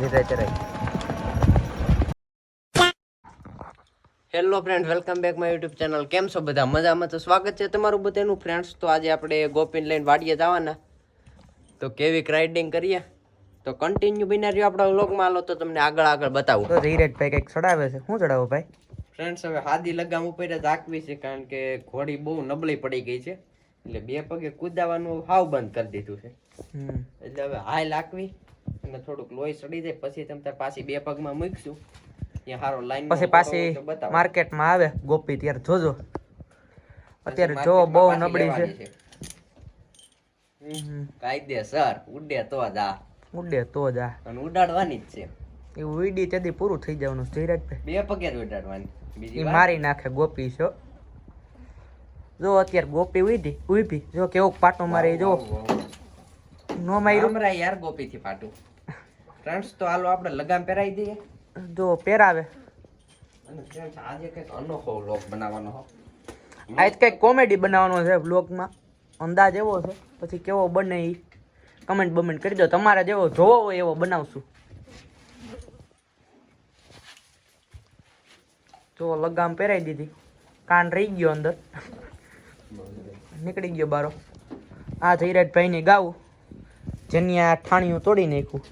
Hello friend welcome back my YouTube channel કેમ છો બધા? મજામાં તો સ્વાગત છે તમારું બધાનું ફ્રેન્ડ્સ તો આજે આપણે ગોપીન લઈને વાડીએ જવાના. તો કેવી રાઇડિંગ કરીએ? તો કન્ટિન્યુ બિના રહ્યો આપણા વ્લોગમાં હાલો તો તમને આગળ આગળ બતાવું. તો ધીરજભાઈ કંઈક ચડાવે છે. શું ચડાવો ભાઈ? ફ્રેન્ડ્સ હવે હાદી લગામ ઉપર જ આંકવી છે કારણ કે ઘોડી બહુ નબળી પડી ગઈ છે. એટલે બે પગે કૂદાવાનું હાવ બંધ કરી દીધું છે. એટલે હવે હાય લાકવી અને થોડુંક લોહી સડી જાય પછી તમે તાર પાછી બે પગમાં મૂકશું. ત્યાં હારો લાઈન પછી પાછી માર્કેટમાં આવે ગોપી ત્યારે જોજો. અત્યારે જો બહુ નબળી છે. કાયદે કાયદેસર ઉડે તો જ. આ ઉડે તો જ. આ અને ઉડાડવાની જ છે. એ ઉડી તેથી પૂરું થઈ જવાનું છે બે પગે જ ઉડાડવાની. બીજી મારી નાખે ગોપી છો જો અત્યારે ગોપી ઉઈધી ઉઈભી જો કેવો પાટો મારે જો. નો માર્યું. હમણાં યાર ગોપી થી પાટું. ફ્રેન્ડ્સ તો હાલો આપણે લગામ પહેરાવી દઈએ. જો પહેરાવે. અને ફ્રેન્ડ્સ આજે કંઈક અનોખો વ્લોગ બનાવવાનો હો. આજ કંઈક કોમેડી બનાવવાનો છે બ્લોગમાં અંદાજ એવો છે. પછી કેવો બને એ કમેન્ટ બમેન્ટ કરી દો. તમારે જેવો જોવો હોય એવો બનાવશું. જો લગામ પહેરાઈ દીધી. કાન રહી ગયો અંદર. નીકળી ગયો બારો. આ ધીરજભાઈની ગાવું. જેની આ ઠાણીઓ તોડી નાખ્યું.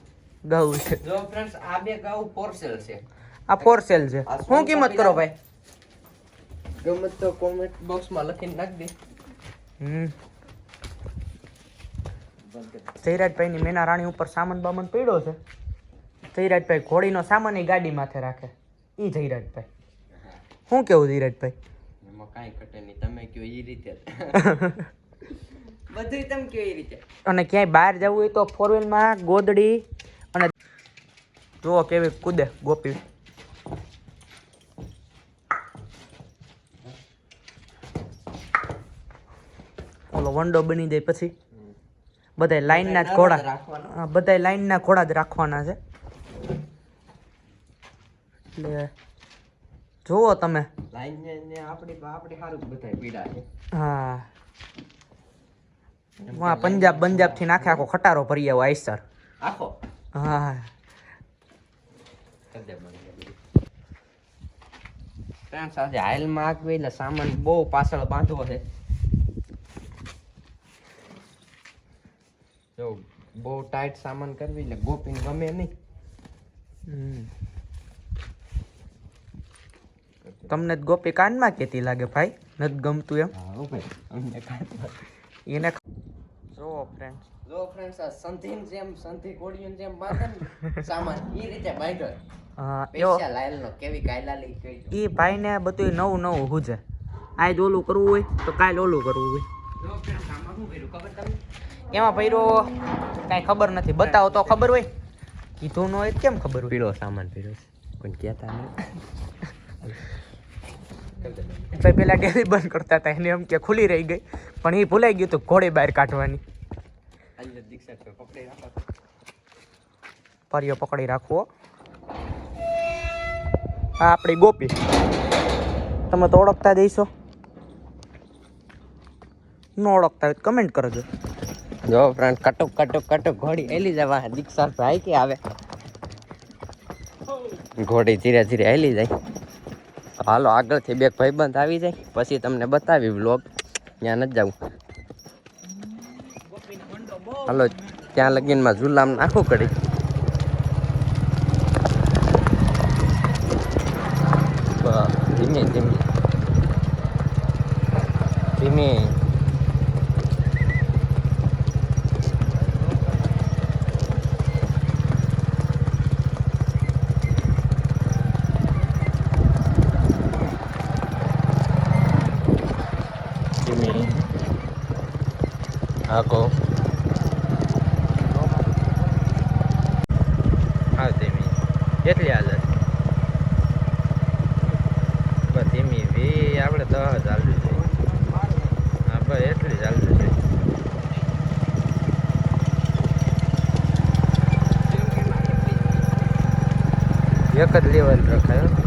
ગાવું છે. જો ફ્રેન્ડ્સ આ બે ગાઉ પોર્સેલ છે. આ ફોર સેલ છે. શું કિંમત કરો ભાઈ? ગમે તો કોમેન્ટ બોક્સમાં લખીને નાખ દે. હમ. જયરાજભાઈની મેના રાણી ઉપર સામાન બામાન પડ્યો છે. જયરાજભાઈ ઘોડીનો સામાન એ ગાડી માથે રાખે. ઈ જયરાજભાઈ. શું કેવું ધીરજભાઈ એમાં કાંઈ કટે નહીં. તમે કયો એ રીતે. બધું તમે કયો એ રીતે. અને ક્યાંય બહાર જવું હોય તો ફોર વ્હીલમાં ગોદડી જુઓ કેવી કૂદે ગોપી. ઓલો વંડો બની જાય પછી. બધાય લાઈનના જ ઘોડા. બધા લાઈનના ઘોડા જ રાખવાના છે. એટલે જુઓ તમે. બધા હા. પંજાબ પંજાબથી નાખે આખો ખટારો ભરી આવો આઈસર. આખો? હા. ફ્રેન્ડ સાથે હાઈલમાં આગવી એટલે સામાન બહુ પાછળ બાંધવો છે. જો બહુ ટાઈટ સામાન કરવી એટલે ગોપીને ગમે નહીં. હમ. તમને જ ગોપી કાનમાં કેતી લાગે ભાઈ? નથી ગમતું એમ? હા ભાઈ અમને કાંઈ એને જો ફ્રેન્ડ જો ફ્રેન્ડ્સ આ સંધીન જેમ સંધી કોડિયન જેમ બાંધે સામાન એ રીતે બાંધ્યો સ્પેશિયલ હાઈલનો કેવી કાયલાલી જોઈ એ ભાઈને બધું નવું નવું હુજે. આજ ઓલું કરવું હોય તો કાલ ઓલું કરવું હોય. એમાં ભૈરો કાંઈ ખબર નથી. બતાવો તો ખબર હોય. કીધું ન હોય કેમ ખબર હોય? પીળો સામાન પીળો કોઈ કહેતા નહીં. ભાઈ પેલા ડેરી બંધ કરતા હતા. એને એમ કે ખુલી રહી ગઈ. પણ એ ભૂલાઈ ગયું તો ઘોડે બહાર કાઢવાની આજે દીક્ષા તો પકડી રાખો પરિયો પકડી રાખવો આ આપણી ગોપી. તમે તો ઓળખતા જઈશો ન ઓળખતા હોય કમેન્ટ કરજો. જો ફ્રેન્ડ કટુક કટુક કટુક ઘોડી હેલી જવા દીક્ષા ભાઈ કે આવે. ઘોડી ધીરે ધીરે હેલી જાય. હાલો આગળથી બે ભાઈબંધ આવી જાય. પછી તમને બતાવી વ્લોગ ત્યાં નથી જવું હાલો ત્યાં લગીનમાં ઝુલામ નાખું કરી બસ, ધીમે ધીમે ધીમે ધીમે હાકો હા ધીમે કેટલી હાલત? બસ ધીમી વી આપણે દસ ચાલુ છે. હા બસ એટલી ચાલુ છે. એક જ લેવલ રખાય હો.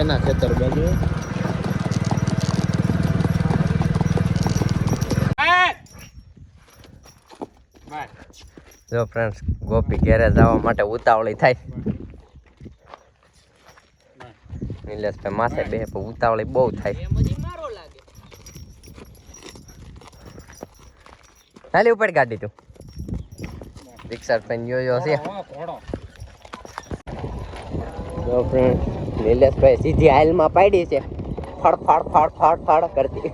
એના ખેતર બાજુ. જો ફ્રેન્ડ્સ ગોપી ઘેરે જવા માટે ઉતાવળી થાય. નિલેશભાઈ માથે બે પણ ઉતાવળી બહુ થાય. હાલી ઉપર ગાડી તું. રિક્ષા પેન યો યો છે જો ફ્રેન્ડ નિલેશભાઈ સીધી હાલમાં પાડી છે. ફળ ફળ ફળ ફાડ ફાડ કરતી.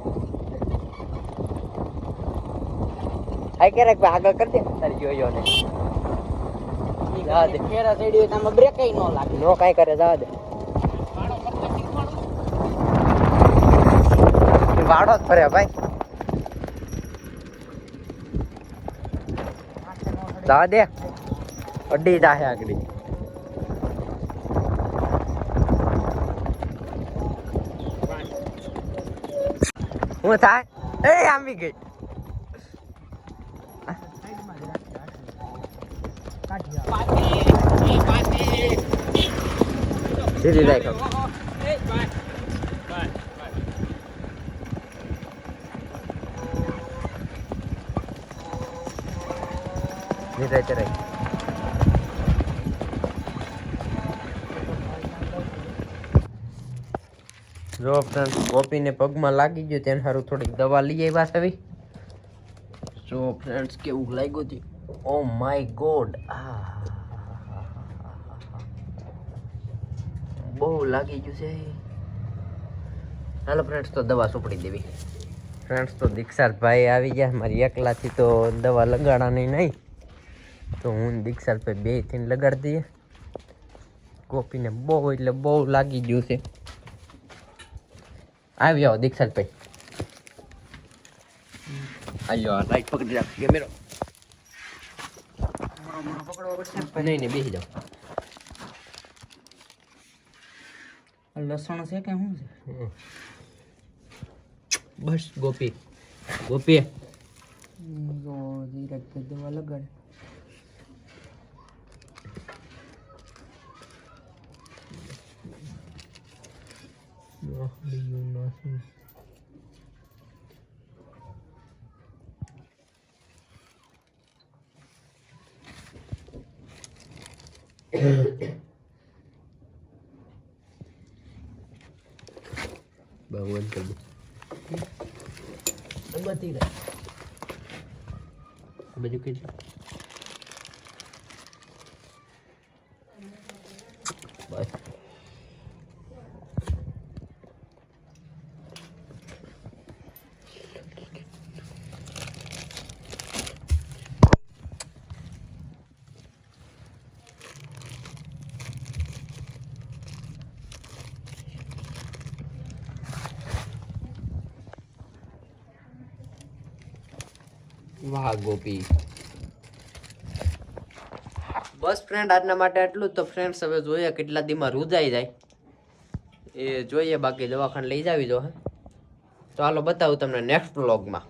હા ક્યારેક આગળ કરી દે. તારી યો યો ને જવા દે. બ્રેક ન લાગે. નો કાંઈ કરે જવા દે. વાડો જ ફરે ભાઈ. જવા દે. અડી જાહે આગળ. હું થાય એ આંબી ગઈ સીધી રાખ નીચે ચરાઈ જો ફ્રેન્ડ ગોપીને પગમાં લાગી ગયું તેને સારું થોડીક દવા લઈ આવ્યા છે જો ફ્રેન્ડ્સ કેવું લાગ્યું છે ઓ માય ગોડ આ બહુ લાગી ગયું છે. હાલો ફ્રેન્ડ્સ તો દવા સોંપડી દેવી. ફ્રેન્ડ્સ તો દીક્ષાર્થભાઈ આવી ગયા. મારી એકલાથી તો દવા લગાડવાની નહીં. તો હું દીક્ષાર્થભાઈ બે થઈને લગાડી દઈએ. કોપીને બહુ એટલે બહુ લાગી ગયું છે. આવી જાઓ દીક્ષાતભાઈ આવ્યો લાઈટ પકડી રાખ કેમેરો નહીં નહીં બેસી જાઓ લસણ છે કે શું છે? હમ. બસ ગોપી ગોપી જો ધીરજ ભાઈ દવા લગાડે. ભગવાન કરી દે બધી ગઈ બધું કઈ બસ વાહ, ગોપી. બસ ફ્રેન્ડ આજના માટે આટલું તો ફ્રેન્ડ્સ હવે જોઈએ કેટલા દીમાં રૂજાઈ જાય. એ જોઈએ, બાકી દવાખાને લઈ જાવી જો તો હાલો બતાવું તમને નેક્સ્ટ વ્લોગમાં